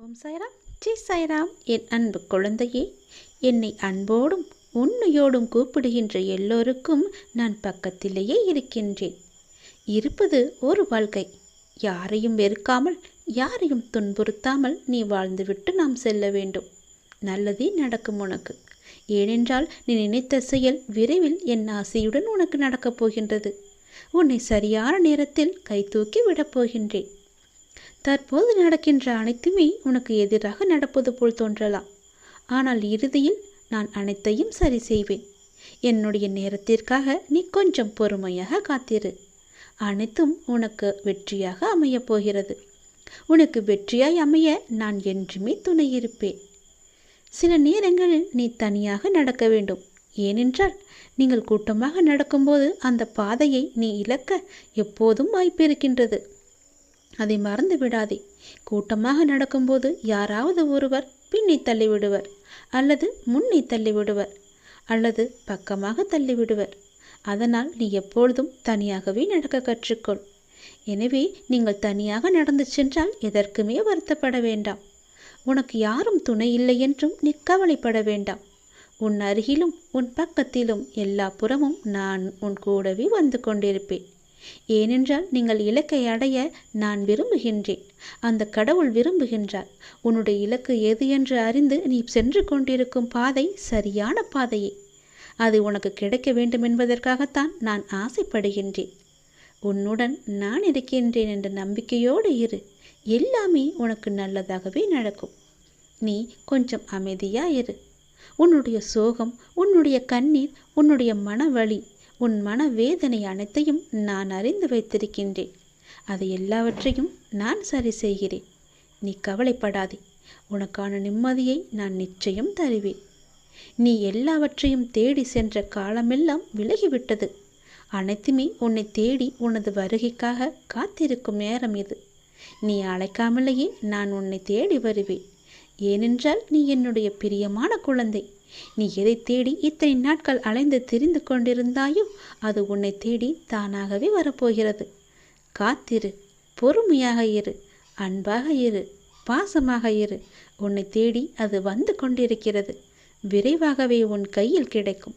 ஓம் சாய்ராம். ஜி சாய்ராம். என் அன்பு குழந்தையே என்னை அன்போடும் உண்மையோடும் கூப்பிடுகின்ற எல்லோருக்கும் நான் பக்கத்திலேயே இருக்கின்றேன். இருப்பது ஒரு வாழ்க்கை. யாரையும் வெறுக்காமல் யாரையும் துன்புறுத்தாமல் நீ வாழ்ந்துவிட்டு நாம் செல்ல வேண்டும். நல்லதே நடக்கும் உனக்கு. ஏனென்றால் நீ நினைத்த செயல் விரைவில் என் ஆசையுடன் உனக்கு நடக்கப் போகின்றது. உன்னை சரியான நேரத்தில் கைதூக்கி விடப் போகின்றேன். தற்போது நடக்கின்ற அனைத்துமே உனக்கு எதிராக நடப்பது போல் தோன்றலாம். ஆனால் இறுதியில் நான் அனைத்தையும் சரி செய்வேன். என்னுடைய நேரத்திற்காக நீ கொஞ்சம் பொறுமையாக காத்திரு. அனைத்தும் உனக்கு வெற்றியாக அமையப் போகிறது. உனக்கு வெற்றியாய் அமைய நான் என்றுமே துணையிருப்பேன் சில நேரங்களில் நீ தனியாக நடக்க வேண்டும். ஏனென்றால் நீங்கள் கூட்டமாக நடக்கும்போது அந்த பாதையை நீ இழக்க எப்போதும் வாய்ப்பு இருக்கின்றது அதை மறந்து விடாதே. கூட்டமாக நடக்கும்போது யாராவது ஒருவர் பின்னி தள்ளிவிடுவர் அல்லது முன்னே தள்ளிவிடுவர் அல்லது பக்கமாக தள்ளிவிடுவர். அதனால் நீ எப்பொழுதும் தனியாகவே நடக்க கற்றுக்கொள். எனவே நீங்கள் தனியாக நடந்து சென்றால் எதற்குமே வருத்தப்பட வேண்டாம். உனக்கு யாரும் துணை இல்லை என்றும் நீ கவலைப்பட வேண்டாம். உன் அருகிலும் உன் பக்கத்திலும் எல்லா புறமும் நான் உன் கூடவே வந்து கொண்டிருப்பேன். ஏனென்றால் நீங்கள் இலக்கை அடைய நான் விரும்புகின்றேன். அந்த கடவுள் விரும்புகின்றார். உன்னுடைய இலக்கு எது என்று அறிந்து நீ சென்று கொண்டிருக்கும் பாதை சரியான பாதையே. அது உனக்கு கிடைக்க வேண்டும் என்பதற்காகத்தான் நான் ஆசைப்படுகின்றேன். உன்னுடன் நான் இருக்கின்றேன் என்ற நம்பிக்கையோடு இரு. எல்லாமே உனக்கு நல்லதாகவே நடக்கும். நீ கொஞ்சம் அமைதியா இரு. உன்னுடைய சோகம் உன்னுடைய கண்ணீர் உன்னுடைய மனவழி உன் மன வேதனை அனைத்தையும் நான் அறிந்து வைத்திருக்கின்றேன். அது எல்லாவற்றையும் நான் சரி செய்கிறேன். நீ கவலைப்படாதே. உனக்கான நிம்மதியை நான் நிச்சயம் தருவேன். நீ எல்லாவற்றையும் தேடி சென்ற காலமெல்லாம் விலகிவிட்டது. அனைத்துமே உன்னை தேடி உனது வருகைக்காக காத்திருக்கும் நேரம் இது. நீ அழைக்காமலேயே நான் உன்னை தேடி வருவேன். ஏனென்றால் நீ என்னுடைய பிரியமான குழந்தை. நீ எதை தேடி இத்தனை நாட்கள் அலைந்து திரிந்து கொண்டிருந்தாயோ அது உன்னை தேடி தானாகவே வரப்போகிறது. காத்திரு பொறுமையாக இரு அன்பாக இரு பாசமாக இரு. உன்னை தேடி அது வந்து கொண்டிருக்கிறது. விரைவாகவே உன் கையில் கிடைக்கும்.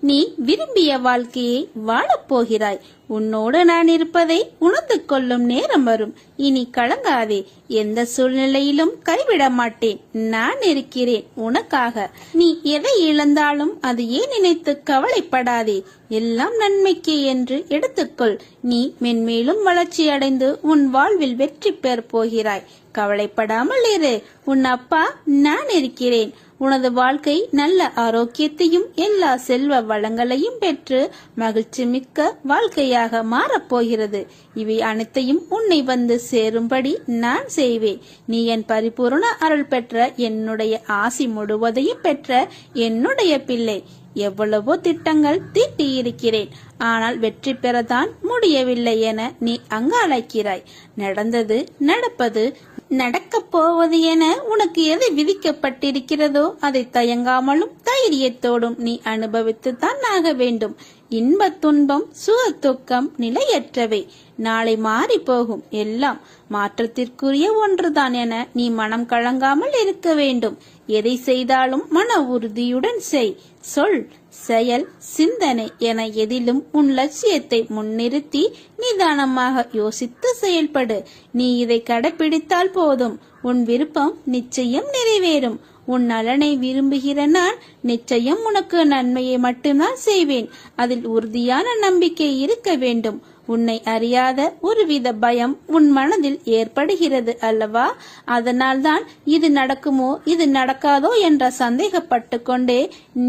நீ விரும்பிய வாழ்க்கையை வாழப்போகிறாய் உன்னோடு நான் இருப்பதை உணர்ந்து கொள்ளும் நேரம் வரும். இனி கலங்காதே. எந்த சூழ்நிலையிலும் கைவிட மாட்டேன். நான் இருக்கிறேன் உனக்காக. நீ எதை இழந்தாலும் அது ஏன் நினைத்து கவலைப்படாதே. எல்லாம் நன்மைக்கே என்று எடுத்துக்கொள். நீ மென்மேலும் வளர்ச்சி அடைந்து உன் வாழ்வில் வெற்றி பெறப் போகிறாய். கவலைப்படாமல் இரு. உன் அப்பா நான் இருக்கிறேன். உனது வாழ்க்கை நல்ல ஆரோக்கியத்தையும் எல்லா செல்வ வளங்களையும் பெற்று மகிழ்ச்சி மிக்க வாழ்க்கையாக மாறப்போகிறது. இவை அனைத்தையும் உன்னை வந்து சேரும்படி நான் செய்வேன். நீ என் பரிபூர்ண அருள் பெற்ற என்னுடைய ஆசி முழுவதையும் பெற்ற என்னுடைய பிள்ளை. எவ்வளவோ திட்டங்கள் தீட்டியிருக்கிறேன். ஆனால் வெற்றி பெறதான் முடியவில்லை என நீ அங்காளைக்கிறாய் நடந்தது நடப்பது நடக்கப் போவது என உனக்கு எது விதிக்கப்பட்டிருக்கிறதோ அதை தயங்காமலும் தைரியத்தோடும் நீ அனுபவித்துத்தான் ஆக வேண்டும். இன்ப துன்பம் சுக துக்கம் நிலையற்றவை. நாளை மாறி போகும் எல்லாம் மாற்றத்திற்குரிய ஒன்றுதான் என நீ மனம் கலங்காமல் இருக்க வேண்டும். எதை செய்தாலும் மன உறுதியுடன் செய். சொல். செயல் சிந்தனை என எதிலும் உன் லட்சியத்தை முன்னிறுத்தி நிதானமாக யோசித்து செயல்படு. நீ இதை கடைபிடித்தால் போதும். உன் விருப்பம் நிச்சயம் நிறைவேறும். உன் நலனை விரும்புகிற நான் நிச்சயம் உனக்கு நன்மையை மட்டும்தான் செய்வேன். அதில் உறுதியான நம்பிக்கை இருக்க வேண்டும். உன்னை அறியாத ஒருவித பயம் உன் மனதில் ஏற்படுகிறது அல்லவா? அதனால்தான் இது நடக்குமோ இது நடக்காதோ என்ற சந்தேகப்பட்டு கொண்டே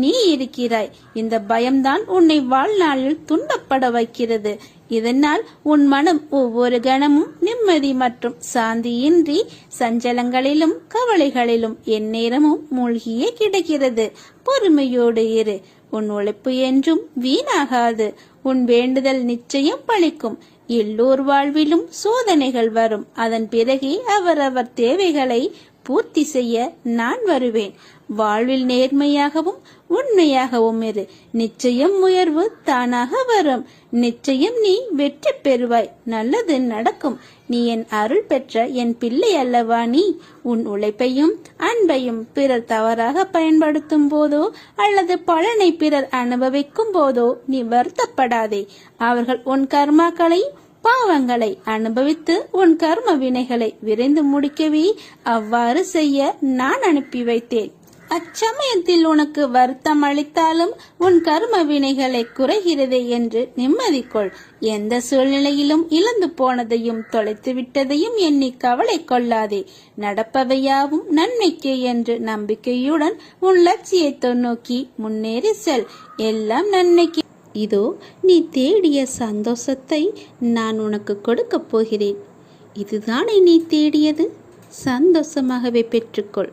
நீ இருக்கிறாய். இந்த பயம்தான் உன்னை வாழ்நாளில் துன்பப்பட வைக்கிறது. இதனால் உன் மனம் ஒவ்வொரு கணமும் நிம்மதி மற்றும் சாந்தியின்றி சஞ்சலங்களிலும் கவலைகளிலும் எந்நேரமும் மூழ்கியே கிடக்கிறது. பொறுமையோடு இரு. உன் உழைப்பு என்றும் வீணாகாது. உன் வேண்டுதல் நிச்சயம் பழிக்கும். எல்லோர் வாழ்விலும் சோதனைகள் வரும். அதன் பிறகே அவரவர் தேவைகளை பூர்த்தி செய்ய நான் வருவேன். வாழ்வில் நேர்மையாகவும் உண்மையாகவும் இரு. நிச்சயம் உயர்வு தானாக வரும். நிச்சயம் நீ வெற்றி பெறுவாய். நல்லது நடக்கும். நீ என் அருள் பெற்ற என் பிள்ளை அல்லவா நீ? உன் உழைப்பையும் அன்பையும் பிறர் தவறாக பயன்படுத்தும் போதோ அல்லது பலனை பிறர் அனுபவிக்கும் போதோ நீ வருத்தப்படாதே. அவர்கள் உன் கர்மாக்களை பாவங்களை அனுபவித்து உன் கர்ம வினைகளை விரைந்து முடிக்கவே அவ்வாறு செய்ய நான் அனுப்பி வைத்தேன். அச்சமயத்தில் உனக்கு வருத்தம் அளித்தாலும் உன் கர்ம வினைகளை குறைகிறது என்று நிம்மதி கொள் எந்த சூழ்நிலையிலும் இழந்து போனதையும் தொலைத்து விட்டதையும் எண்ணி கவலை கொள்ளாதே. நடப்பவையாவும் நன்மைக்கே என்று நம்பிக்கையுடன் உன் லட்சியத்தை நோக்கி முன்னேறி செல். எல்லாம் நன்மைக்கு. இதோ நீ தேடிய சந்தோஷத்தை நான் உனக்கு கொடுக்கப் போகிறேன். இதுதானே நீ தேடியது? சந்தோஷமாகவே பெற்றுக்கொள்.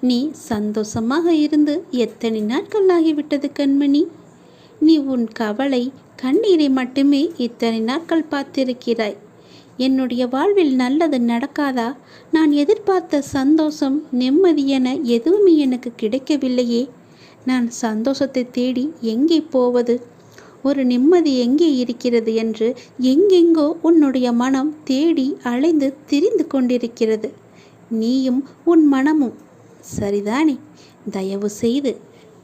நீ சந்தோஷமாக இருந்து எத்தனை நாட்கள் ஆகிவிட்டது கண்மணி? நீ உன் கவலை கண்ணீரை மட்டுமே இத்தனை நாட்கள் பார்த்திருக்கிறாய். என்னுடைய வாழ்வில் நல்லது நடக்காதா? நான் எதிர்பார்த்த சந்தோஷம் நிம்மதி என எதுவுமே எனக்கு கிடைக்கவில்லையே. நான் சந்தோஷத்தை தேடி எங்கே போவது? ஒரு நிம்மதி எங்கே இருக்கிறது என்று எங்கெங்கோ உன்னுடைய மனம் தேடி அலைந்து திரிந்து கொண்டிருக்கிறது. நீயும் உன் மனமும் சரிதானே? தயவு செய்து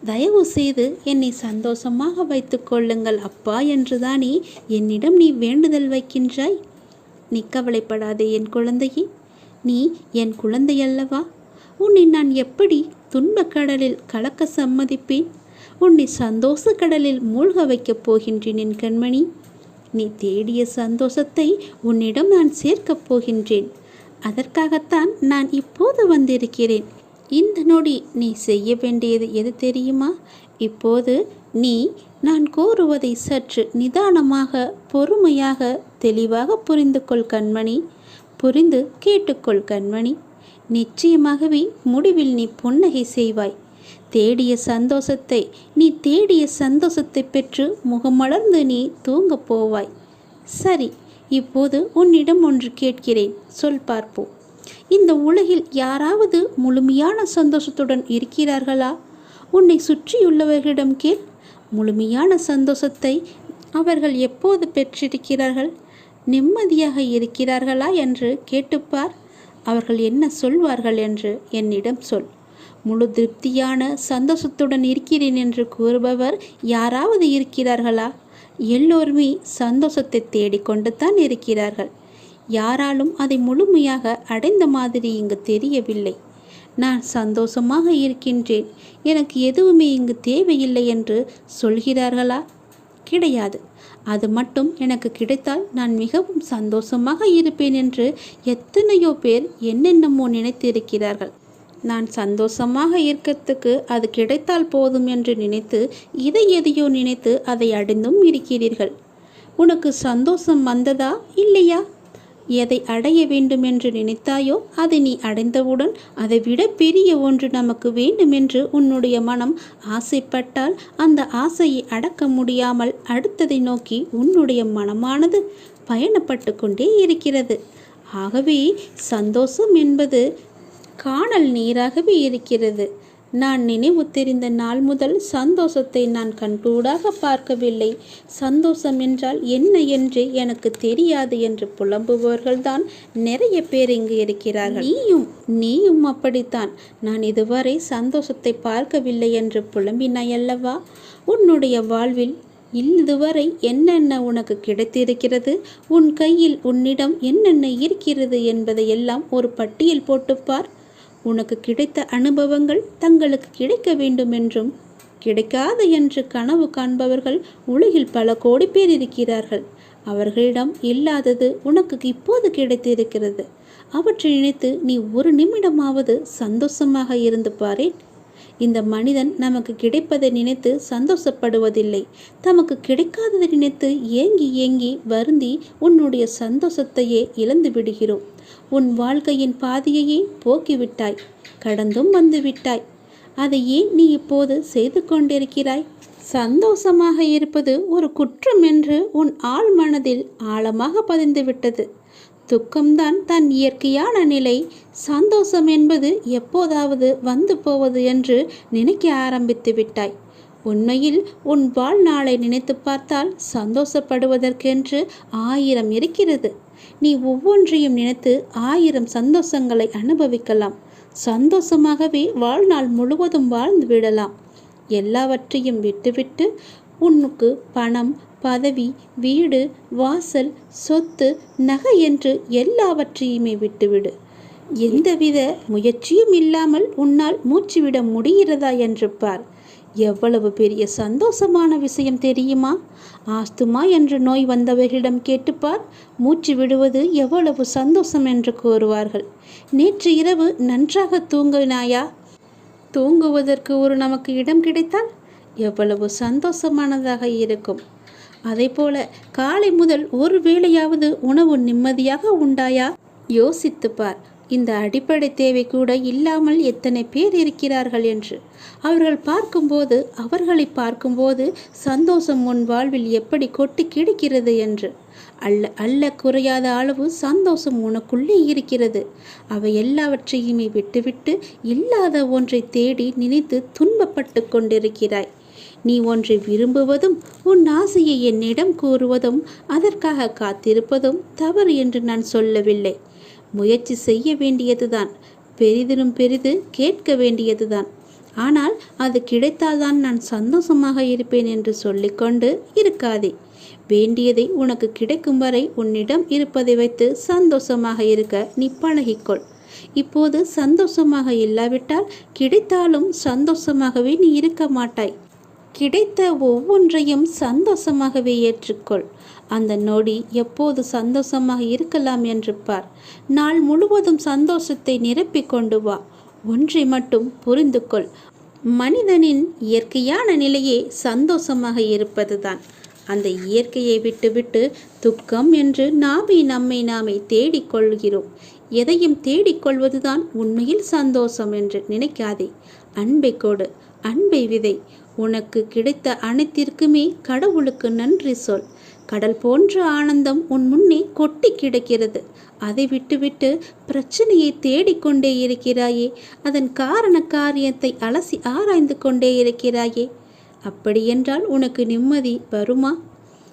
தயவு செய்து என்னை சந்தோஷமாக வைத்து கொள்ளுங்கள் அப்பா என்றுதானே என்னிடம் நீ வேண்டுதல் வைக்கின்றாய்? நீ கவலைப்படாதே என் குழந்தையே. நீ என் குழந்தை அல்லவா? உன்னை நான் எப்படி துன்பக் கடலில் கலக்க சம்மதிப்பேன்? உன்னை சந்தோஷ கடலில் மூழ்க வைக்கப் போகின்றேன் என் கண்மணி. நீ தேடிய சந்தோஷத்தை உன்னிடம் நான் சேர்க்கப் போகின்றேன். அதற்காகத்தான் நான் இப்போது வந்திருக்கிறேன். இந்த நொடி நீ செய்ய வேண்டியது எது தெரியுமா? இப்போது நீ நான் கூறுவதை சற்று நிதானமாக பொறுமையாக தெளிவாக புரிந்து கொள் கண்மணி. புரிந்து கேட்டுக்கொள் கண்மணி. நிச்சயமாகவே முடிவில் நீ புன்னகை செய்வாய். தேடிய சந்தோஷத்தை நீ தேடிய சந்தோஷத்தை பெற்று முகமலர்ந்து நீ தூங்கப் போவாய். சரி இப்போது உன்னிடம் ஒன்று கேட்கிறேன். சொல் பார்ப்போம். இந்த உலகில் யாராவது முழுமையான சந்தோஷத்துடன் இருக்கிறார்களா? உன்னை சுற்றியுள்ளவர்களிடம் கேள். முழுமையான சந்தோஷத்தை அவர்கள் எப்போது பெற்றிருக்கிறார்கள்? நிம்மதியாக இருக்கிறார்களா என்று கேட்டுப்பார். அவர்கள் என்ன சொல்வார்கள் என்று என்னிடம் சொல். முழு திருப்தியான சந்தோஷத்துடன் இருக்கிறேன் என்று கூறுபவர் யாராவது இருக்கிறார்களா? எல்லோருமே சந்தோஷத்தை தேடிக்கொண்டு தான் இருக்கிறார்கள். யாராலும் அதை முழுமையாக அடைந்த மாதிரி இங்கு தெரியவில்லை. நான் சந்தோஷமாக இருக்கின்றேன். எனக்கு எதுவுமே இங்கு தேவையில்லை என்று சொல்கிறார்களா? கிடையாது. அது மட்டும் எனக்கு கிடைத்தால் நான் மிகவும் சந்தோஷமாக இருப்பேன் என்று எத்தனையோ பேர் என்னென்னமோ நினைத்திருக்கிறார்கள். நான் சந்தோஷமாக இருக்கிறதுக்கு அது கிடைத்தால் போதும் என்று நினைத்து இதை எதையோ நினைத்து அதை அடைந்தும் இருக்கிறீர்கள். உனக்கு சந்தோஷம் வந்ததா? இல்லையா? எதை அடைய வேண்டும் என்று நினைத்தாயோ அதை நீ அடைந்தவுடன் அதை விட பெரிய ஒன்று நமக்கு வேண்டும் என்று உன்னுடைய மனம் ஆசைப்பட்டால் அந்த ஆசையை அடக்க முடியாமல் அடுத்ததை நோக்கி உன்னுடைய மனமானது பயணப்பட்டு கொண்டே இருக்கிறது. ஆகவே சந்தோஷம் என்பது காணல் நீராகவே இருக்கிறது. நான் நினைவு தெரிந்த நாள் முதல் சந்தோஷத்தை நான் கண்கூடாக பார்க்கவில்லை. சந்தோஷம் என்றால் என்ன என்று எனக்கு தெரியாது என்று புலம்புபவர்கள்தான் நிறைய பேர் இங்கு இருக்கிறார்கள். நீயும் நீயும் அப்படித்தான். நான் இதுவரை சந்தோஷத்தை பார்க்கவில்லை என்று புலம்பினாய் அல்லவா உன்னுடைய வாழ்வில் இதுவரை என்னென்ன உனக்கு கிடைத்திருக்கிறது? உன் கையில் உன்னிடம் என்னென்ன இருக்கிறது என்பதையெல்லாம் ஒரு பட்டியல் போட்டுப்பார் உனக்கு கிடைத்த அனுபவங்கள் தங்களுக்கு கிடைக்க வேண்டும் என்றும் கிடைக்காது என்று கனவு காண்பவர்கள் உலகில் பல கோடி பேர் இருக்கிறார்கள். அவர்களிடம் இல்லாதது உனக்கு இப்போது கிடைத்திருக்கிறது. அவற்றை நினைத்து நீ ஒரு நிமிடமாவது சந்தோஷமாக இருந்து பாரேன். இந்த மனிதன் நமக்கு கிடைப்பதை நினைத்து சந்தோஷப்படுவதில்லை. தமக்கு கிடைக்காததை நினைத்து ஏங்கி ஏங்கி வருந்தி உன்னுடைய சந்தோஷத்தையே இழந்து விடுகிறோம். உன் வாழ்க்கையின் பாதியையே போக்கிவிட்டாய். கடந்தும் வந்து விட்டாய். அதை ஏன் நீ இப்போது செய்து கொண்டிருக்கிறாய்? சந்தோஷமாக இருப்பது ஒரு குற்றம் என்று உன் ஆழ் மனதில் ஆழமாக பதிந்துவிட்டது. துக்கம்தான் தன் இயற்கையான நிலை. சந்தோஷம் என்பது எப்போதாவது வந்து போவது என்று நினைக்க ஆரம்பித்து விட்டாய். உண்மையில் உன் வாழ்நாளை நினைத்து பார்த்தால் சந்தோஷப்படுவதற்கென்று ஆயிரம் இருக்கிறது. நீ ஒவ்வொன்றையும் நினைத்து ஆயிரம் சந்தோஷங்களை அனுபவிக்கலாம். சந்தோஷமாகவே வாழ்நாள் முழுவதும் வாழ்ந்து விடலாம். எல்லாவற்றையும் விட்டுவிட்டு உன்னுக்கு பணம் பதவி வீடு வாசல் சொத்து நகை என்று எல்லாவற்றையுமே விட்டுவிடு. எந்தவித முயற்சியும் இல்லாமல் உன்னால் மூச்சுவிட முடிகிறதா என்று பார். எவ்வளவு பெரிய சந்தோஷமான விஷயம் தெரியுமா? ஆஸ்துமா என்ற நோய் வந்தவர்களிடம் கேட்டுப்பார் மூச்சு விடுவது எவ்வளவு சந்தோஷம் என்று கூறுவார்கள். நேற்று இரவு நன்றாக தூங்கினாயா? தூங்குவதற்கு ஒரு நமக்கு இடம் கிடைத்தால்? எவ்வளவு சந்தோஷமானதாக இருக்கும். அதேபோல காலை முதல் ஒரு வேளையாவது உணவு நிம்மதியாக உண்டாயா? யோசித்துப்பார். இந்த அடிப்படை தேவை கூட இல்லாமல் எத்தனை பேர் இருக்கிறார்கள் என்று. அவர்கள் பார்க்கும்போது அவர்களை பார்க்கும்போது சந்தோஷம் உன் வாழ்வில் எப்படி கொட்டி கிடக்கிறது என்று. அல்ல அல்ல குறையாத அளவு சந்தோஷம் உனக்குள்ளே இருக்கிறது. அவை எல்லாவற்றையுமே விட்டுவிட்டு இல்லாத ஒன்றை தேடி நினைத்து துன்பப்பட்டு கொண்டிருக்கிறாய். நீ ஒன்றை விரும்புவதும் உன் ஆசையை என்னிடம் கூறுவதும் அதற்காக காத்திருப்பதும் தவறு என்று நான் சொல்லவில்லை. முயற்சி செய்ய வேண்டியதுதான் பெரிதிலும் பெரிது கேட்க வேண்டியதுதான். ஆனால் அது கிடைத்தால்தான் நான் சந்தோஷமாக இருப்பேன் என்று சொல்லிக்கொண்டு இருக்காதே. வேண்டியதை உனக்கு கிடைக்கும் வரை உன்னிடம் இருப்பதை வைத்து சந்தோஷமாக இருக்க நீ பழகிக்கொள். இப்போது சந்தோஷமாக இல்லாவிட்டால் கிடைத்தாலும் சந்தோஷமாகவே நீ இருக்க மாட்டாய். கிடைத்த ஒவ்வொன்றையும் சந்தோஷமாகவே ஏற்றுக்கொள். அந்த நொடி எப்போது சந்தோஷமாக இருக்கலாம் என்று பார். நாள் முழுவதும் சந்தோஷத்தை நிரப்பிக் கொண்டு வா. ஒன்றை மட்டும் புரிந்து கொள். மனிதனின் இயற்கையான நிலையே சந்தோஷமாக இருப்பதுதான். அந்த இயற்கையை விட்டுவிட்டு துக்கம் என்று நாமே நம்மை நாமே தேடிக்கொள்கிறோம் எதையும் தேடிக்கொள்வதுதான் உண்மையில் சந்தோஷம் என்று நினைக்காதே. அன்பை கொடு. அன்பை விதை. உனக்கு கிடைத்த அனைத்திற்குமே கடவுளுக்கு நன்றி சொல். கடல் போன்ற ஆனந்தம் உன் முன்னே கொட்டி கிடக்கிறது. அதை விட்டுவிட்டு பிரச்சனையை தேடிக்கொண்டே இருக்கிறாயே. அதன் காரண காரியத்தை அலசி ஆராய்ந்து கொண்டே இருக்கிறாயே. அப்படியென்றால் உனக்கு நிம்மதி வருமா?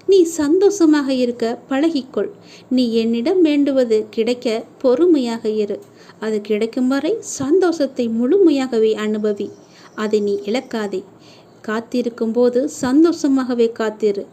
நீ சந்தோஷமாக இருக்க பழகிக்கொள். நீ என்னிடம் வேண்டுவது கிடைக்க பொறுமையாக இரு. அது கிடைக்கும் வரை சந்தோஷத்தை முழுமையாகவே அனுபவி. அதை நீ இழக்காதே. காத்திருக்கும் போது சந்தோஷமாகவே காத்திரு.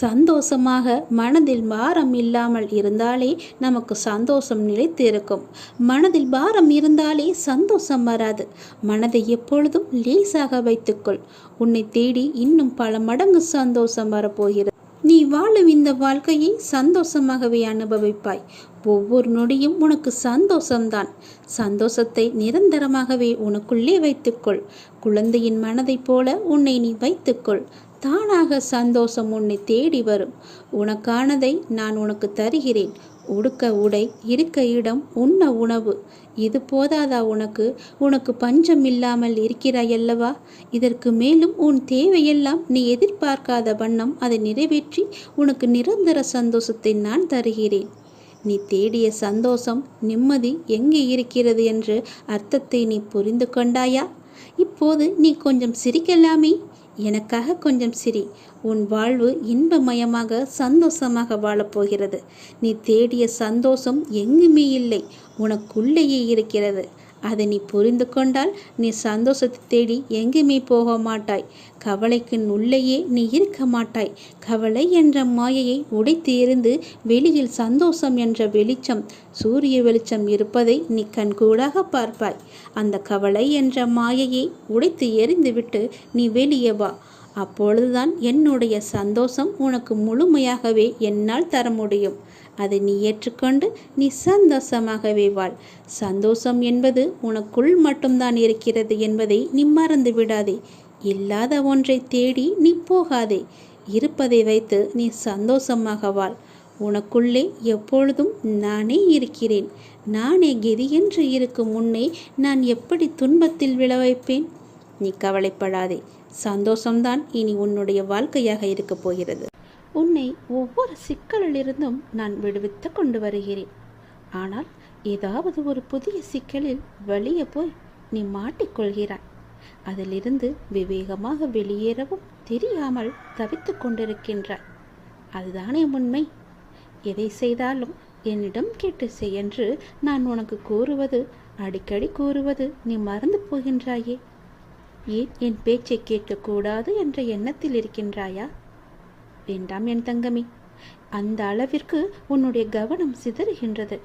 சந்தோஷமாக மனதில் பாரம் இல்லாமல் இருந்தாலே நமக்கு சந்தோஷம் நிலைத்திருக்கும். மனதில் பாரம் இருந்தாலே சந்தோஷம் வராது. மனதை எப்பொழுதும் லேசாக வைத்துக்கொள். உன்னை தேடி இன்னும் பல மடங்கு சந்தோஷம் வரப்போகிறது. நீ வாழும் இந்த வாழ்க்கையை சந்தோஷமாகவே அனுபவிப்பாய். ஒவ்வொரு நொடியும் உனக்கு சந்தோஷம்தான். சந்தோஷத்தை நிரந்தரமாகவே உனக்குள்ளே வைத்துக்கொள். குழந்தையின் மனதைப் போல உன்னை நீ வைத்துக்கொள். தானாக சந்தோஷம் உன்னை தேடி வரும். உனக்கானதை நான் உனக்கு தருகிறேன். உடுக்க உடை இருக்க இடம் உண்ண உணவு. இது போதாதா உனக்கு? உனக்கு பஞ்சம் இல்லாமல் இருக்கிறாயல்லவா இதற்கு மேலும் உன் தேவையெல்லாம் நீ எதிர்பார்க்காத வண்ணம் அதை நிறைவேற்றி உனக்கு நிரந்தர சந்தோஷத்தை நான் தருகிறேன். நீ தேடிய சந்தோஷம் நிம்மதி எங்கே இருக்கிறது என்று அர்த்தத்தை நீ புரிந்து கொண்டாயா? இப்போது நீ கொஞ்சம் சிரிக்கலாமே. எனக்காக கொஞ்சம் சிரி. உன் வாழ்வு இன்பமயமாக சந்தோஷமாக வாழப்போகிறது நீ தேடிய சந்தோஷம் எங்குமே இல்லை. உனக்குள்ளேயே இருக்கிறது. அதை நீ புரிந்து கொண்டால் நீ சந்தோஷத்தை தேடி எங்குமே போக மாட்டாய். கவலைக்கு உள்ளேயே நீ இருக்க மாட்டாய். கவலை என்ற மாயையை உடைத்து எறிந்து வெளியில் சந்தோஷம் என்ற வெளிச்சம் சூரிய வெளிச்சம் இருப்பதை நீ கண்கூடாக பார்ப்பாய். அந்த கவலை என்ற மாயையை உடைத்து எறிந்துவிட்டு நீ வெளியே வா. அப்பொழுதுதான் என்னுடைய சந்தோஷம் உனக்கு முழுமையாகவே என்னால் தர முடியும். அதை நீ ஏற்றுக்கொண்டு நீ சந்தோஷமாகவே வாழ். சந்தோஷம் என்பது உனக்குள் மட்டும்தான் இருக்கிறது என்பதை நீ மறந்து விடாதே. இல்லாத ஒன்றை தேடி நீ போகாதே. இருப்பதை வைத்து நீ சந்தோஷமாக வாழ். உனக்குள்ளே எப்பொழுதும் நானே இருக்கிறேன். நானே கெதி என்று இருக்கும் முன்னே நான் எப்படி துன்பத்தில் விழ வைப்பேன்? நீ கவலைப்படாதே. சந்தோஷம்தான் இனி உன்னுடைய வாழ்க்கையாக இருக்கப் போகிறது. உன்னை ஒவ்வொரு சிக்கலிலிருந்தும் நான் விடுவித்து கொண்டு வருகிறேன். ஆனால் ஏதாவது ஒரு புதிய சிக்கலில் வெளியே போய் நீ மாட்டிக்கொள்கிறாய் அதிலிருந்து விவேகமாக வெளியேறவும் தெரியாமல் தவித்து கொண்டிருக்கின்றாய். அதுதானே உண்மை. எதை செய்தாலும் என்னிடம் கேட்டு செய் என்று நான் உனக்கு கூறுவது அடிக்கடி கூறுவது நீ மறந்து போகின்றாயே. ஏன் என் பேச்சை கேட்கக்கூடாது என்ற எண்ணத்தில் இருக்கின்றாயா? வேண்டாம் என் தங்கமி. அந்த அளவிற்கு உன்னுடைய கவனம் சிதறுகின்றது.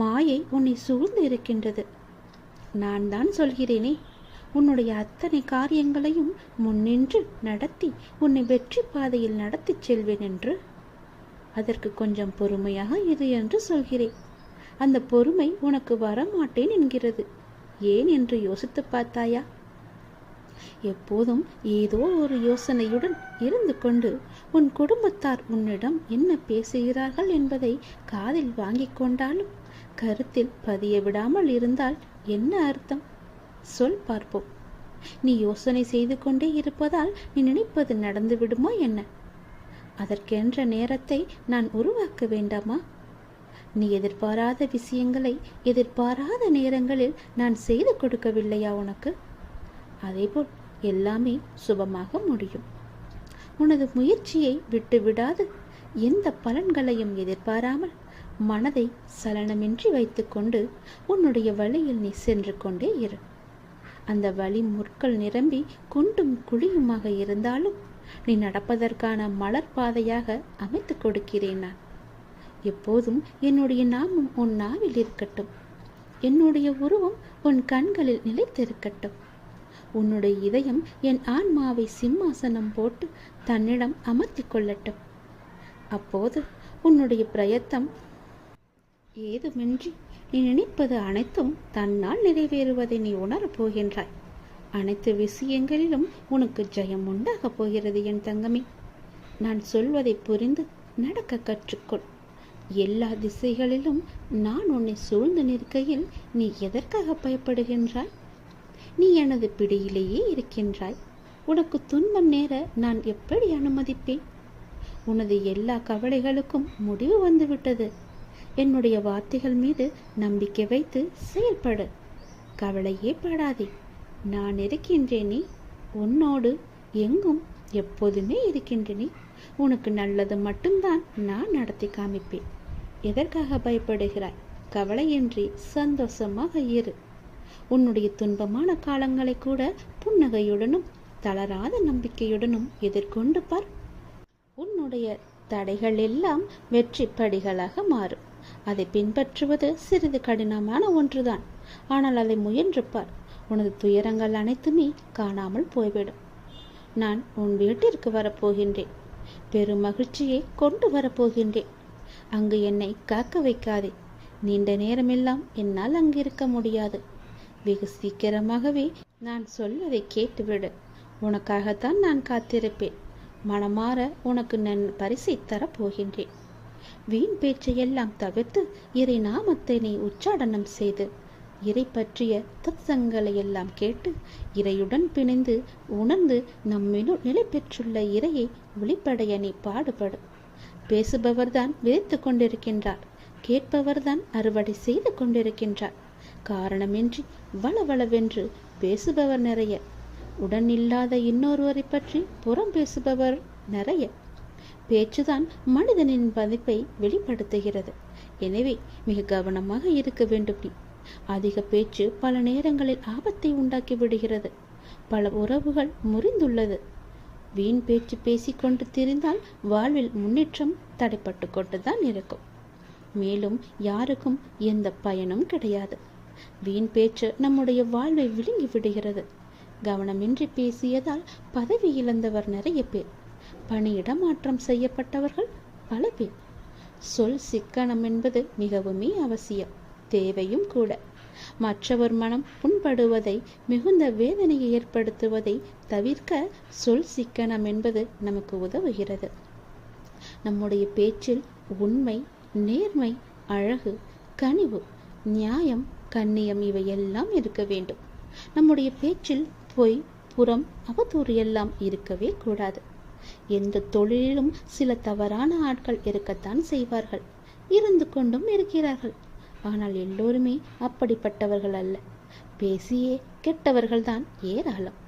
மாயை உன்னை சூழ்ந்து இருக்கின்றது. நான் தான் சொல்கிறேனே உன்னுடைய அத்தனை காரியங்களையும் முன்னின்று நடத்தி உன்னை வெற்றி பாதையில் நடத்திச் செல்வேன் என்று. அதற்கு கொஞ்சம் பொறுமையாக இரு என்று சொல்கிறேன். அந்த பொறுமை உனக்கு வரமாட்டேன் என்கிறது. ஏன் என்று யோசித்து பார்த்தாயா? எப்போதும் ஏதோ ஒரு யோசனையுடன் இருந்து கொண்டு உன் குடும்பத்தார் உன்னிடம் என்ன பேசுகிறார்கள் என்பதை காதில் வாங்கிக் கொண்டாலும் கருத்தில் பதிய விடாமல் இருந்தால் என்ன அர்த்தம்? சொல் பார்ப்போம். நீ யோசனை செய்து கொண்டே இருப்பதால் நீ நினைப்பது நடந்து விடுமா என்ன? அதற்கென்ற நேரத்தை நான் உருவாக்க வேண்டாமா? நீ எதிர்பாராத விஷயங்களை எதிர்பாராத நேரங்களில் நான் செய்து கொடுக்கவில்லையா உனக்கு? அதேபோல் எல்லாமே சுபமாக முடியும். உனது முயற்சியை விட்டுவிடாது. எந்த பலன்களையும் எதிர்பாராமல் மனதை சலனமின்றி வைத்துக்கொண்டு உன்னுடைய வழியில் நீ சென்று கொண்டே இரு. அந்த வழி முற்கள் நிரம்பி குண்டும் குழியுமாக இருந்தாலும் நீ நடப்பதற்கான மலர் பாதையாக அமைத்துக் கொடுக்கிறேன் நான். எப்போதும் என்னுடைய நாமம் உன் நாவில் இருக்கட்டும். என்னுடைய உருவம் உன் கண்களில் நிலைத்திருக்கட்டும். உன்னுடைய இதயம் என் ஆன்மாவை சிம்மாசனம் போட்டு தன்னிடம் அமர்த்திக் கொள்ளட்டும். அப்போது உன்னுடைய பிரயத்தம் ஏதுமின்றி நீ நினைப்பது அனைத்தும் தன்னால் நிறைவேறுவதை நீ உணரப் போகின்றாய். அனைத்து விஷயங்களிலும் உனக்கு ஜெயம் உண்டாகப் போகிறது என் தங்கமே. நான் சொல்வதை புரிந்து நடக்க கற்றுக்கொள். எல்லா திசைகளிலும் நான் உன்னை சூழ்ந்து நிற்கையில் நீ எதற்காக பயப்படுகின்றாய்? நீ எனது பிடியிலேயே இருக்கின்றாய். உனக்கு துன்பம் நேர நான் எப்படி அனுமதிப்பேன்? உனது எல்லா கவலைகளுக்கும் முடிவு வந்துவிட்டது. என்னுடைய வார்த்தைகள் மீது நம்பிக்கை வைத்து செயல்படு. கவலையே படாதே. நான் இருக்கின்றேனே. உன்னோடு எங்கும் எப்போதுமே இருக்கின்றேனே. உனக்கு நல்லது மட்டும்தான் நான் நடத்தி காமிப்பேன். எதற்காக பயப்படுகிறாய்? கவலையின்றி சந்தோஷமாக இரு. உன்னுடைய துன்பமான காலங்களை கூட புன்னகையுடனும் தளராத நம்பிக்கையுடனும் எதிர்கொண்டு பார். உன்னுடைய தடைகள் எல்லாம் வெற்றி படிகளாக மாறும். அதை பின்பற்றுவது சிறிது கடினமான ஒன்றுதான். ஆனால் அதை முயன்று பார். உனது துயரங்கள் அனைத்துமே காணாமல் போய்விடும். நான் உன் வீட்டிற்கு வரப்போகின்றேன். பெரும் மகிழ்ச்சியை கொண்டு வரப்போகின்றேன். அங்கு என்னை காக்க வைக்காதே. நீண்ட நேரமெல்லாம் என்னால் அங்கு இருக்க முடியாது. வெகு சீக்கிரமாகவே நான் சொல்வதை கேட்டுவிடு. உனக்காகத்தான் நான் காத்திருப்பேன். மனமாற உனக்கு நான் பரிசை தரப்போகின்றேன். வீண் பேச்சையெல்லாம் தவிர்த்து இறை நாமத்தை நீ உச்சாடனம் செய்து இறை பற்றிய தத்சங்களை எல்லாம் கேட்டு இறையுடன் பிணைந்து உணர்ந்து நம்மினுள் நிலை பெற்றுள்ள இறையை ஒளிப்படைய நீ பாடுபடு. பேசுபவர்தான் விதைத்து கொண்டிருக்கின்றார் கேட்பவர்தான் அறுவடை செய்து கொண்டிருக்கின்றார். காரணமின்றி வளவளவென்று பேசுபவர் நிறைய. உடன் இல்லாத இன்னொருவரை பற்றி புறம் பேசுபவர் நிறைய. பேச்சுதான் மனிதனின் மதிப்பை வெளிப்படுத்துகிறது. எனவே மிக கவனமாக இருக்க வேண்டும் நீ. அதிக பேச்சு பல நேரங்களில் ஆபத்தை உண்டாக்கி விடுகிறது. பல உறவுகள் முறிந்துள்ளது. வீண் பேச்சு பேசிக்கொண்டு திரிந்தால் வாழ்வில் முன்னேற்றம் தடைப்பட்டு கொண்டுதான் இருக்கும். மேலும் யாருக்கும் எந்த பயனும் கிடையாது. வீண் பேச்சு நம்முடைய வாழ்வை விழுங்கி விடுகிறது. கவனமின்றி பேசியதால் பதவி இழந்தவர் நிறைய பேர். பணியிடமாற்றம் செய்யப்பட்டவர்கள் பல பேர். சொல் சிக்கனம் என்பது மிகவுமே அவசியம். தேவையும் கூட. மற்றவர் மனம் புண்படுவதை மிகுந்த வேதனையை ஏற்படுத்துவதை தவிர்க்க சொல் சிக்கனம் என்பது நமக்கு உதவுகிறது. நம்முடைய பேச்சில் உண்மை நேர்மை அழகு கனிவு நியாயம் கண்ணியம் இவையெல்லாம் இருக்க வேண்டும். நம்முடைய பேச்சில் பொய் புறம் அவதூறு எல்லாம் இருக்கவே கூடாது. எந்த தொழிலிலும் சில தவறான ஆட்கள் இருக்கத்தான் செய்வார்கள். இருந்து கொண்டும் இருக்கிறார்கள். ஆனால் எல்லோருமே அப்படிப்பட்டவர்கள் அல்ல. பேசியே கெட்டவர்கள்தான் ஏராளம்.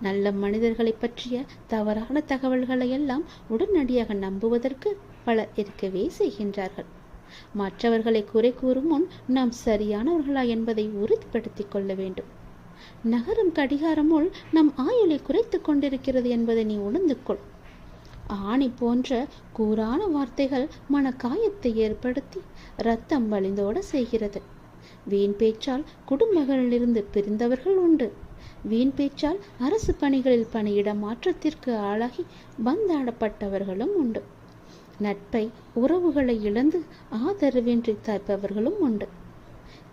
நல்ல மனிதர்களைப் பற்றிய தவறான தகவல்களை எல்லாம் உடனடியாக நம்புவதற்கு பலர் இருக்கவே செய்கின்றார்கள். மற்றவர்களை குறை கூறும் முன் நாம் சரியானவர்களா என்பதை உறுதிப்படுத்திக் கொள்ள வேண்டும். நகரும் கடிகாரமுள் நம் ஆயுளை குறைத்துக் கொண்டிருக்கிறது என்பதை நீ உணர்ந்து கொள். ஆணி போன்ற கூரான வார்த்தைகள் மன காயத்தை ஏற்படுத்தி ரத்தம் வழிந்தோட செய்கிறது. வீண் பேச்சால் குடும்பங்களிலிருந்து பிரிந்தவர்கள் உண்டு. வீண் பேச்சால் அரசு பணிகளில் பணியிட மாற்றத்திற்கு ஆளாகி பந்தாடப்பட்டவர்களும் உண்டு. நட்பை உறவுகளை இழந்து ஆதரவின்றி தற்பவர்களும் உண்டு.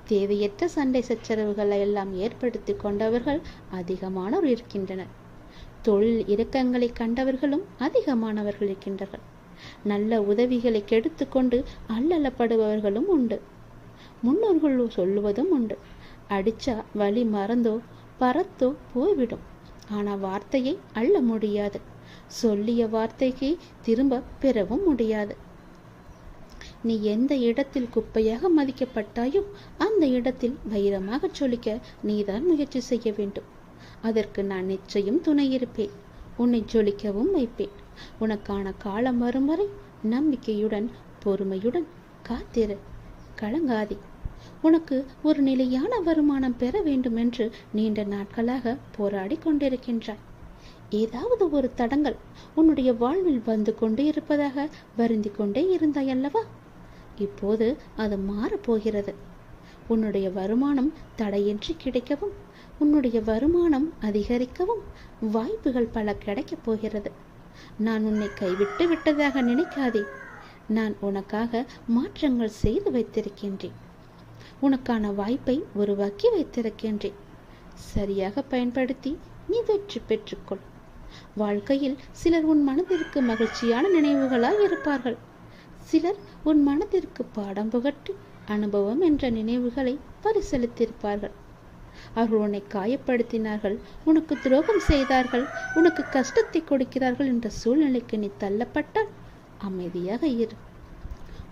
தேவையற்ற சண்டை சச்சரவுகளை எல்லாம் ஏற்படுத்தி கொண்டவர்கள் அதிகமானோர் இருக்கின்றனர். தொழில் இறக்கங்களை கண்டவர்களும் அதிகமானவர்கள் இருக்கின்றார்கள். நல்ல உதவிகளை கெடுத்துக்கொண்டு அல்லலப்படுபவர்களும் உண்டு. முன்னோர்கள் சொல்லுவதும் உண்டு. அடிச்சா வழி மறந்தோ பறத்தோ போய்விடும். ஆனால் வார்த்தையை அள்ள முடியாது. சொல்லிய வார்த்தைக்கு திரும்ப பெறவும் முடியாது. நீ எந்த இடத்தில் குப்பையாக மதிக்கப்பட்டாயோ அந்த இடத்தில் வைரமாக சொலிக்க நீதான் முயற்சி செய்ய வேண்டும். அதற்கு நான் நிச்சயம் துணை இருப்பேன். உன்னை ஜொலிக்கவும் வைப்பேன். உனக்கான காலம் வரும் வரை நம்பிக்கையுடன் பொறுமையுடன் காத்திரு. கலங்காதே. உனக்கு ஒரு நிலையான வருமானம் பெற வேண்டும் என்று நீண்ட நாட்களாக போராடி கொண்டிருக்கின்றாய். ஏதாவது ஒரு தடங்கள் உன்னுடைய வாழ்வில் வந்து கொண்டே இருப்பதாக வருந்தி கொண்டே இருந்தாய் அல்லவா? இப்போது அது மாறப்போகிறது உன்னுடைய வருமானம் தடையின்றி கிடைக்கவும் உன்னுடைய வருமானம் அதிகரிக்கவும் வாய்ப்புகள் பல கிடைக்கப் போகிறது. நான் உன்னை கைவிட்டு விட்டதாக நினைக்காதே. நான் உனக்காக மாற்றங்கள் செய்து வைத்திருக்கின்றேன். உனக்கான வாய்ப்பை உருவாக்கி வைத்திருக்கின்றேன். சரியாக பயன்படுத்தி நீ வெற்றி பெற்றுக்கொள். வாழ்க்கையில் சிலர் உன் மனதிற்கு மகிழ்ச்சியான நினைவுகளாய் இருப்பார்கள். சிலர் உன் மனதிற்கு பாடம் புகட்டி அனுபவம் என்ற நினைவுகளை பரிசளித்திருப்பார்கள். அவர்கள் உன்னை காயப்படுத்தினார்கள் உனக்கு துரோகம் செய்தார்கள் உனக்கு கஷ்டத்தை கொடுக்கிறார்கள் என்ற சூழ்நிலைக்கு நீ தள்ளப்பட்டால் அமைதியாக இரு.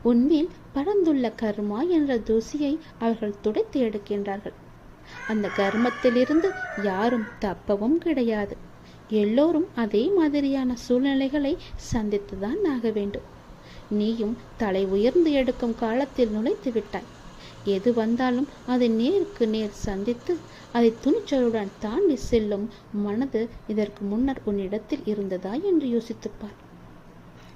உன்மேல் பறந்துள்ள கர்மா என்ற தூசியை அவர்கள் துடைத்து எடுக்கின்றார்கள். அந்த கர்மத்திலிருந்து யாரும் தப்பவும் கிடையாது. எல்லோரும் அதே மாதிரியான சூழ்நிலைகளை சந்தித்துதான் ஆக வேண்டும். நீயும் தலை உயர்ந்து எடுக்கும் காலத்தில் நுழைத்து விட்டாய். எது வந்தாலும் அதை நேருக்கு நேர் சந்தித்து அதை துணிச்சலுடன் தாண்டி செல்லும் மனது இதற்கு முன்னர் உன்னிடத்தில் இருந்ததா என்று யோசித்துப்பார்.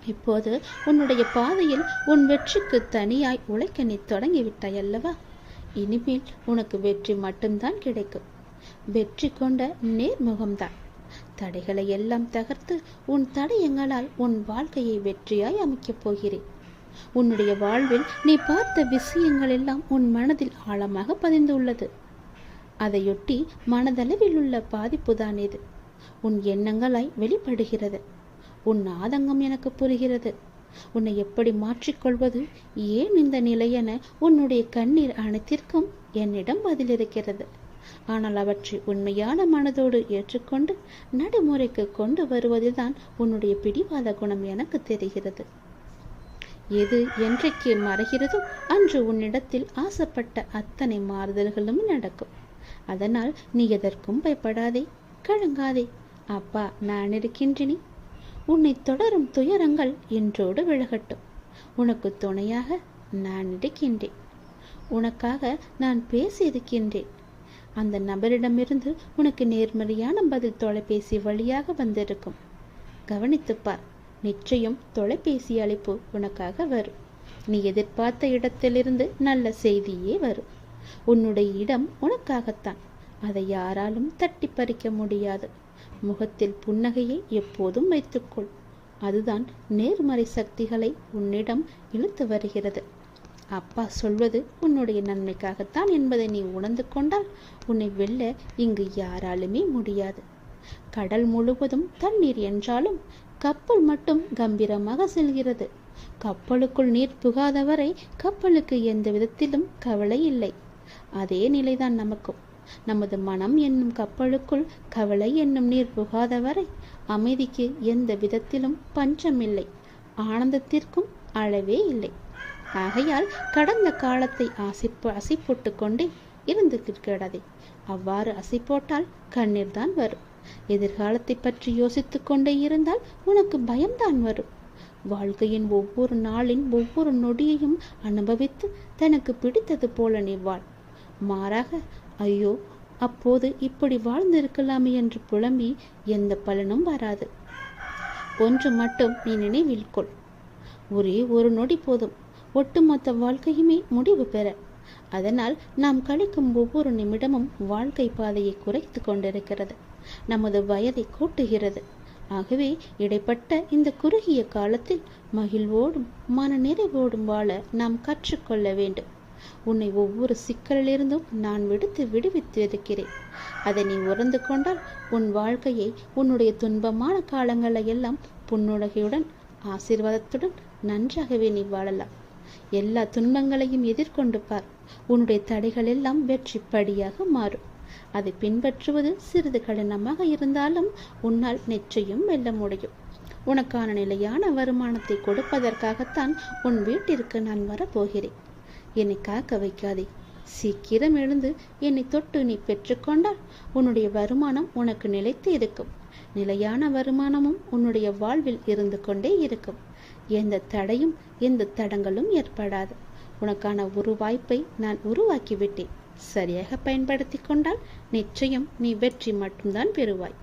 இப்போது உன்னுடைய பாதையில் உன் வெற்றிக்கு தனியாய் உழைக்க நீ தொடங்கிவிட்டாய் அல்லவா? இனிமேல் உனக்கு வெற்றி மட்டும்தான் கிடைக்கும். வெற்றி கொண்ட நேர்முகம்தான். தடைகளை எல்லாம் தகர்த்து உன் தடயங்களால் உன் வாழ்க்கையை வெற்றியாய் அமைக்கப் போகிறேன். உன்னுடைய வாழ்வில் நீ பார்த்த விஷயங்கள் எல்லாம் உன் மனதில் ஆழமாக பதிந்துள்ளது. அதையொட்டி மனதளவில் உள்ள பாதிப்புதான் இது. உன் எண்ணங்களாய் வெளிப்படுகிறது. உன் ஆதங்கம் எனக்கு புரிகிறது. உன்னை எப்படி மாற்றிக்கொள்வது ஏன் இந்த நிலை என உன்னுடைய கண்ணீர் அனைத்திற்கும் என்னிடம் பதிலிருக்கிறது. ஆனால் அவற்றை உண்மையான மனதோடு ஏற்றுக்கொண்டு நடைமுறைக்கு கொண்டு வருவதில்தான் உன்னுடைய பிடிவாத குணம் எனக்கு தெரிகிறது. எது என்றைக்கு மறைகிறதோ அன்று உன்னிடத்தில் ஆசைப்பட்ட அத்தனை மாறுதல்களும் நடக்கும். அதனால் நீ எதற்கும் பயப்படாதே கழுங்காதே அப்பா நான் இருக்கின்றேனே. உன்னை தொடரும் துயரங்கள் என்றோடு விலகட்டும். உனக்கு துணையாக நான் இருக்கின்றேன். உனக்காக நான் பேசியிருக்கின்றேன். அந்த நபரிடமிருந்து உனக்கு நேர்மறையான பதில் தொலைபேசி வழியாக வந்திருக்கும். கவனித்துப் பார் நிச்சயம் தொலைபேசி அழைப்பு உனக்காக வரும். நீ எதிர்பார்த்த இடத்திலிருந்து நல்ல செய்தியே வரும். உன்னுடைய இடம் உனக்காகத்தான். அதை யாராலும் தட்டி பறிக்க முடியாது. முகத்தில் புன்னகையை எப்போதும் வைத்துக்கொள். அதுதான் நேர்மறை சக்திகளை உன்னிடம் இழுத்து வருகிறது. அப்பா சொல்வது உன்னுடைய நன்மைக்காகத்தான் என்பதை நீ உணர்ந்து கொண்டால் உன்னை வெல்ல இங்கு யாராலுமே முடியாது. கடல் முழுவதும் தண்ணீர் என்றாலும் கப்பல் மட்டும் கம்பீரமாக செல்கிறது. கப்பலுக்குள் நீர் புகாதவரை கப்பலுக்கு எந்த விதத்திலும் கவலை இல்லை. அதே நிலைதான் நமக்கும். நமது மனம் என்னும் கப்பலுக்குள் கவலை என்னும் நீர் புகாதவரை அமைதிக்கு எந்த விதத்திலும் பஞ்சமில்லை ஆனந்தத்திற்கும் அளவே இல்லை. ஆகையால் கடந்த காலத்தை ஆசிப்பு அசிப்போட்டு கொண்டே இருந்து கிடதே அவ்வாறு அசை போட்டால் கண்ணீர் தான் வரும். எதிர்காலத்தை பற்றி யோசித்து கொண்டே இருந்தால் உனக்கு பயம்தான் வரும். வாழ்க்கையின் ஒவ்வொரு நாளின் ஒவ்வொரு நொடியையும் அனுபவித்து தனக்கு பிடித்தது போல நீ வாழ். மாறாக ஐயோ அப்போது இப்படி வாழ்ந்திருக்கலாமே என்று புலம்பி எந்த பலனும் வராது. ஒன்று மட்டும் நீ நினைவில் கொள். ஒரே ஒரு நொடி போதும். ஒட்டுமொத்த வாழ்க்கையுமே முடிவு பெற. அதனால் நாம் கழிக்கும் ஒவ்வொரு நிமிடமும் வாழ்க்கை பாதையை குறைத்து கொண்டிருக்கிறது. நமது வயதை கூட்டுகிறது. ஆகவே இடைப்பட்ட இந்த குறுகிய காலத்தில் மகிழ்வோடும் மன நிறைவோடும் வாழ நாம் கற்றுக்கொள்ள வேண்டும். உன்னை ஒவ்வொரு சிக்கலிலிருந்தும் நான் விடுத்து விடுவித்து இருக்கிறேன் அதை நீ உறந்து கொண்டால் உன் வாழ்க்கையை உன்னுடைய துன்பமான காலங்களை எல்லாம் புன்னுடகையுடன் ஆசீர்வாதத்துடன் நன்றாகவே நீ வாழலாம். எல்லா துன்பங்களையும் எதிர்கொண்டு பார். உன்னுடைய தடைகள் எல்லாம் வெற்றி படியாக மாறும். அதை பின்பற்றுவது சிறிது கடினமாக இருந்தாலும் உன்னால் நிச்சயம் வெல்ல முடியும். உனக்கான நிலையான வருமானத்தை கொடுப்பதற்காகத்தான் உன் வீட்டிற்கு நான் வரப்போகிறேன். என்னை காக்க வைக்காதே. சீக்கிரம் எழுந்து என்னை தொட்டு நீ பெற்றுக்கொண்டால் உன்னுடைய வருமானம் உனக்கு நிலைத்து இருக்கும். நிலையான வருமானமும் உன்னுடைய வாழ்வில் இருந்து கொண்டே இருக்கும். எந்த தடையும் எந்த தடங்களும் ஏற்படாது. உனக்கான ஒரு வாய்ப்பை நான் உருவாக்கிவிட்டேன். சரியாக பயன்படுத்தி கொண்டால் நிச்சயம் நீ வெற்றி மட்டும்தான் பெறுவாய்.